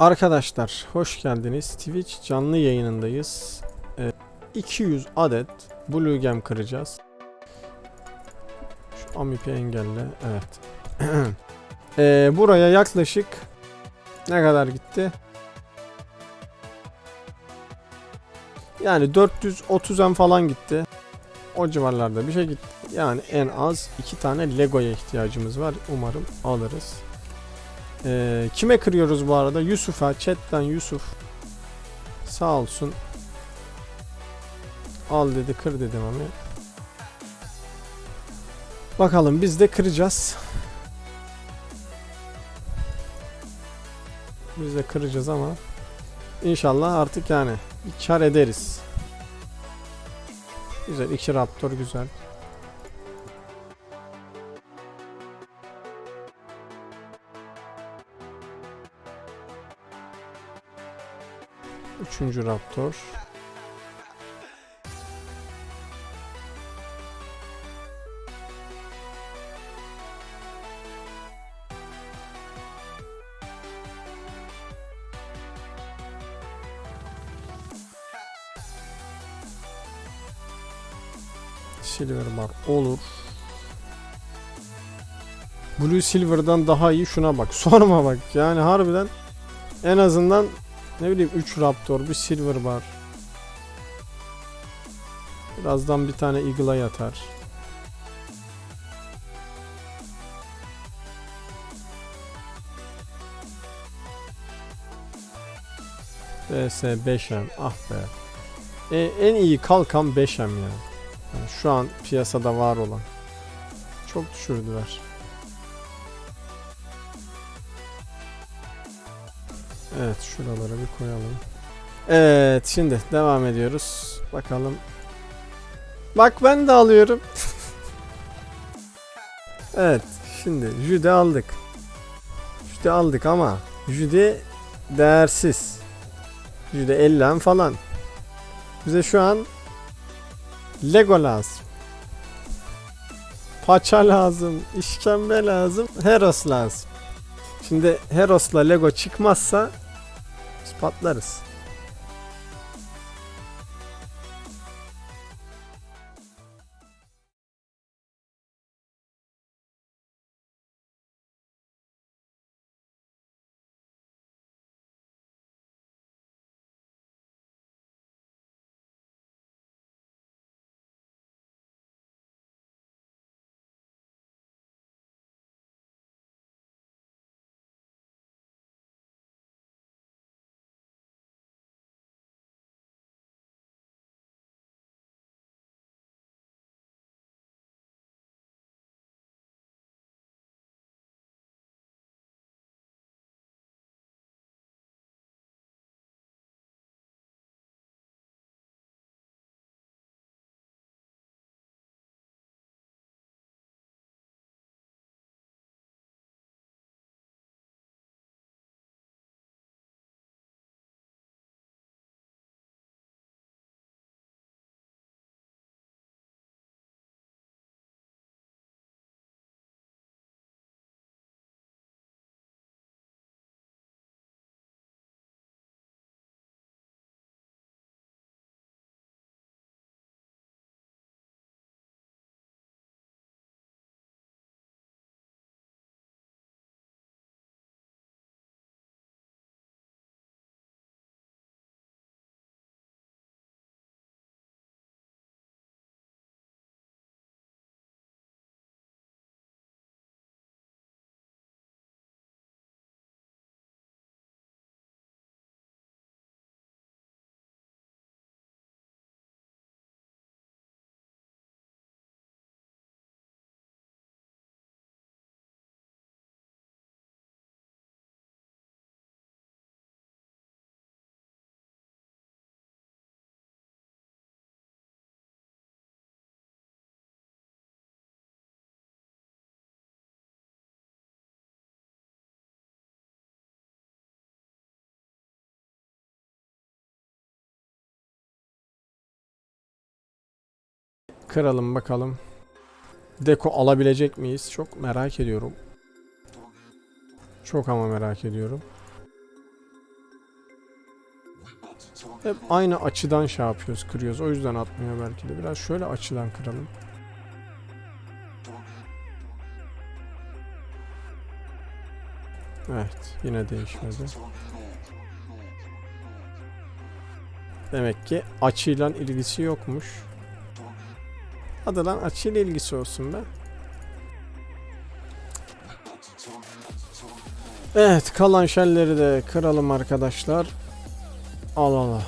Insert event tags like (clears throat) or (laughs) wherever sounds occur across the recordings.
Arkadaşlar hoş geldiniz. Twitch canlı yayınındayız. Ee, 200 adet Blue Gem kıracağız. Şu Amip'i engelle. Evet. (clears throat) Ee, buraya yaklaşık ne kadar gitti? Yani 430'en falan gitti. O civarlarda bir şey gitti. Yani en az iki tane Lego'ya ihtiyacımız var. Umarım alırız. Ee, kime kırıyoruz bu arada? Yusuf'a. Chat'ten Yusuf. Sağ olsun. Al dedi kır dedim ama. Bakalım biz de kıracağız. Biz de kıracağız ama inşallah artık yani kar ederiz. Güzel iki raptor güzel. Üçüncü raptor. Silver bar olur. Blue Silver'dan daha iyi şuna bak. (laughs) Sorma bak. Yani harbiden en azından ne bileyim 3 Raptor, bir Silver bar. Birazdan bir tane Eagle'a yatar. DS 5M ah be. E, en iyi kalkan 5M ya. Yani şu an piyasada var olan. Çok düşürdüler. Evet şuralara bir koyalım. Evet şimdi devam ediyoruz. Bakalım. Bak ben de alıyorum. (laughs) evet şimdi Jude aldık. Jude aldık ama Jude değersiz. Jude 50 falan. Bize şu an Lego lazım. Paça lazım, işkembe lazım, Heros lazım. Şimdi Heros'la Lego çıkmazsa patlarız. Kıralım bakalım. Deko alabilecek miyiz? Çok merak ediyorum. Çok ama merak ediyorum. Hep aynı açıdan şey yapıyoruz, kırıyoruz. O yüzden atmıyor belki de. Biraz şöyle açıdan kıralım. Evet, yine değişmedi. Demek ki açıyla ilgisi yokmuş. Hadi lan açıyla ilgisi olsun be. Evet kalan şelleri de kıralım arkadaşlar. Al al al.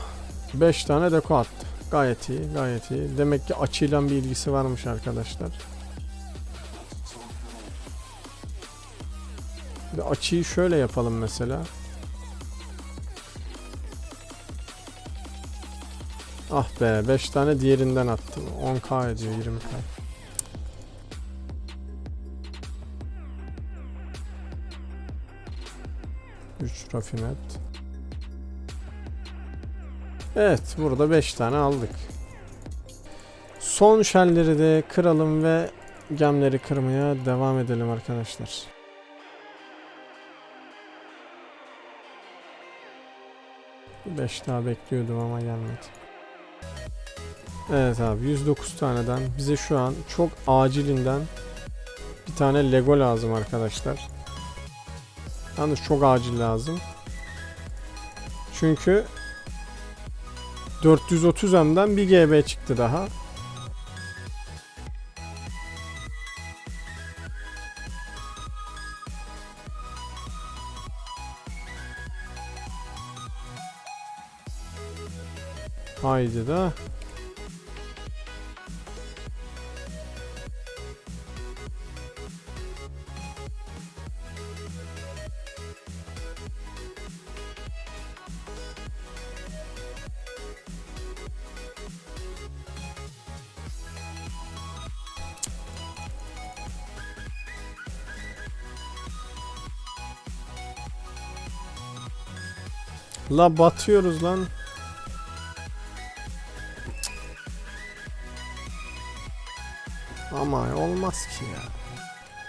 5 tane deko attı. Gayet iyi gayet iyi. Demek ki açıyla bir ilgisi varmış arkadaşlar. Bir açıyı şöyle yapalım mesela. Ah be 5 tane diğerinden attım. 10k ediyor 20k. Üç rafinet. Evet burada 5 tane aldık. Son şelleri de kıralım ve gemleri kırmaya devam edelim arkadaşlar. Beş daha bekliyordum ama gelmedi. Evet abi 109 taneden bize şu an çok acilinden bir tane Lego lazım arkadaşlar. Yalnız çok acil lazım. Çünkü 430 M'den bir GB çıktı daha. Haydi da. La batıyoruz lan. Ama olmaz ki ya.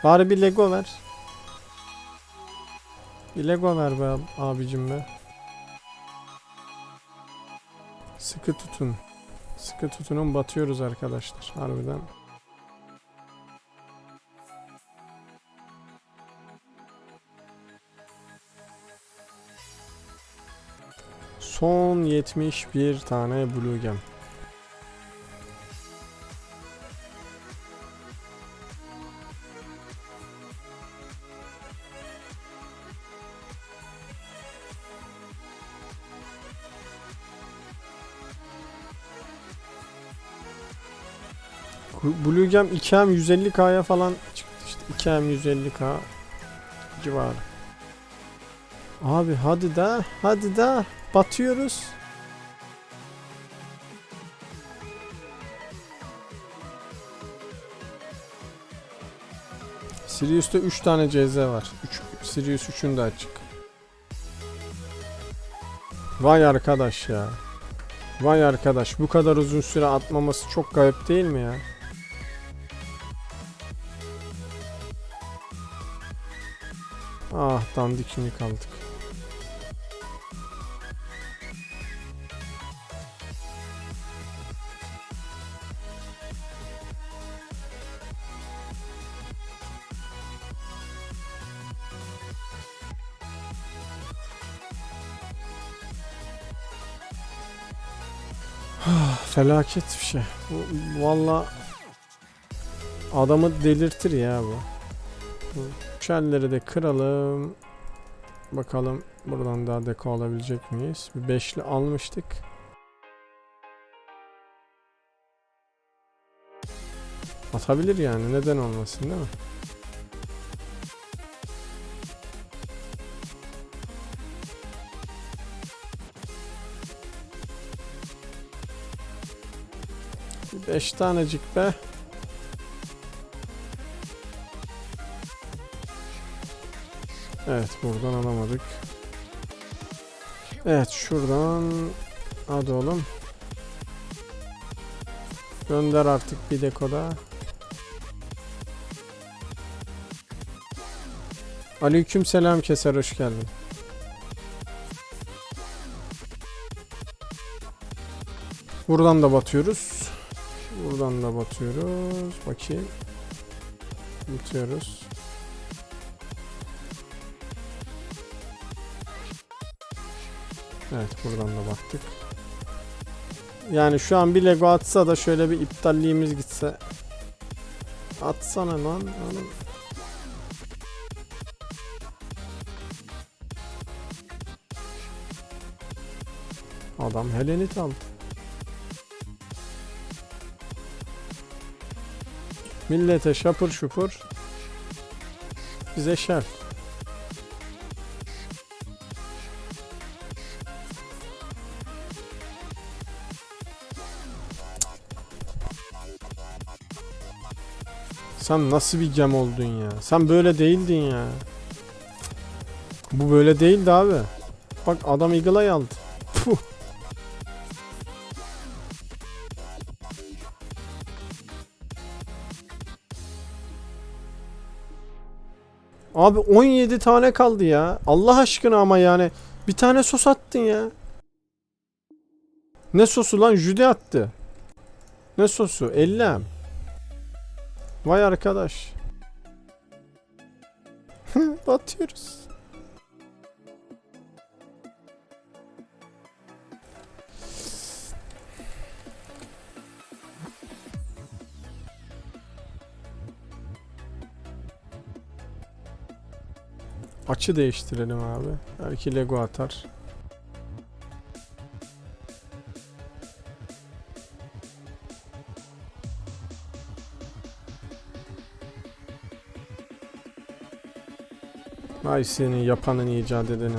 Bari bir Lego ver. Bir Lego ver be ab- abicim be. Sıkı tutun. Sıkı tutunun batıyoruz arkadaşlar harbiden. Son 71 tane Blue Gem. Blue Gem 2M 150K'ya falan çıktı işte 2M 150K civarı. Abi hadi da hadi da batıyoruz. Sirius'ta 3 tane CZ var. 3 Sirius 3'ün de açık. Vay arkadaş ya. Vay arkadaş bu kadar uzun süre atmaması çok garip değil mi ya? Ah dandikini kaldık. Felaket bir şey. Bu valla adamı delirtir ya bu. Şelleri de kıralım. Bakalım buradan daha deko alabilecek miyiz? Bir beşli almıştık. Atabilir yani neden olmasın değil mi? Beş tanecik be. Evet buradan alamadık. Evet şuradan hadi oğlum. Gönder artık bir dekoda. Aleyküm selam keser hoş geldin. Buradan da batıyoruz. Buradan da batıyoruz. Bakayım. Batıyoruz. Evet buradan da baktık. Yani şu an bir Lego atsa da şöyle bir iptalliğimiz gitse. Atsana lan. Oğlum. Adam Helenit aldı. Millete şapır şupur. Bize şer. Sen nasıl bir gem oldun ya? Sen böyle değildin ya. Bu böyle değildi abi. Bak adam Eagle Eye aldı. Abi 17 tane kaldı ya. Allah aşkına ama yani. Bir tane sos attın ya. Ne sosu lan? Jüde attı. Ne sosu? 50 am. Vay arkadaş. (laughs) Batıyoruz. Açı değiştirelim abi. Belki Lego atar. Vay seni yapanın icat edenin.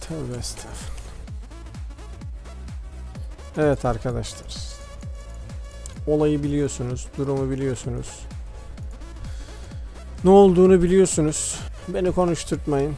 Tövbe estağfurullah. Evet arkadaşlar. Olayı biliyorsunuz, durumu biliyorsunuz. Ne olduğunu biliyorsunuz. Beni konuşturtmayın.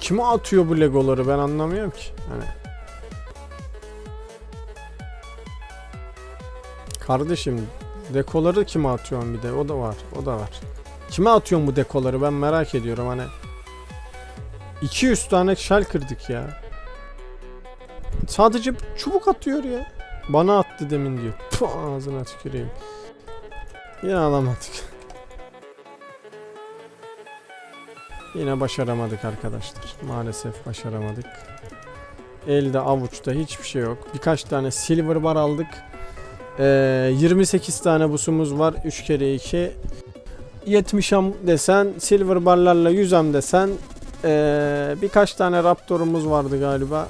Kime atıyor bu legoları ben anlamıyorum ki. Hani Kardeşim dekoları kime atıyorsun bir de o da var o da var. Kime atıyorsun bu dekoları ben merak ediyorum hani. 200 tane şel kırdık ya. Sadece çubuk atıyor ya. Bana attı demin diyor. Puh, ağzına tüküreyim. Yine alamadık. Yine başaramadık arkadaşlar. Maalesef başaramadık. Elde avuçta hiçbir şey yok. Birkaç tane silver bar aldık. Ee, 28 tane busumuz var. 3 kere 2. 70 am desen, silver barlarla 100 am desen, ee, birkaç tane raptorumuz vardı galiba.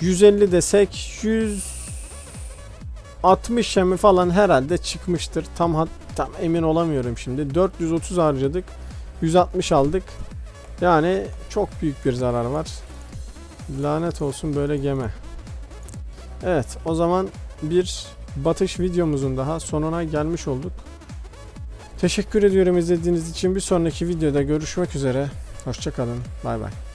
150 desek 160 mi falan herhalde çıkmıştır. Tam tam emin olamıyorum şimdi. 430 harcadık. 160 aldık. Yani çok büyük bir zarar var. Lanet olsun böyle geme. Evet o zaman bir batış videomuzun daha sonuna gelmiş olduk. Teşekkür ediyorum izlediğiniz için. Bir sonraki videoda görüşmek üzere. Hoşçakalın. Bay bay.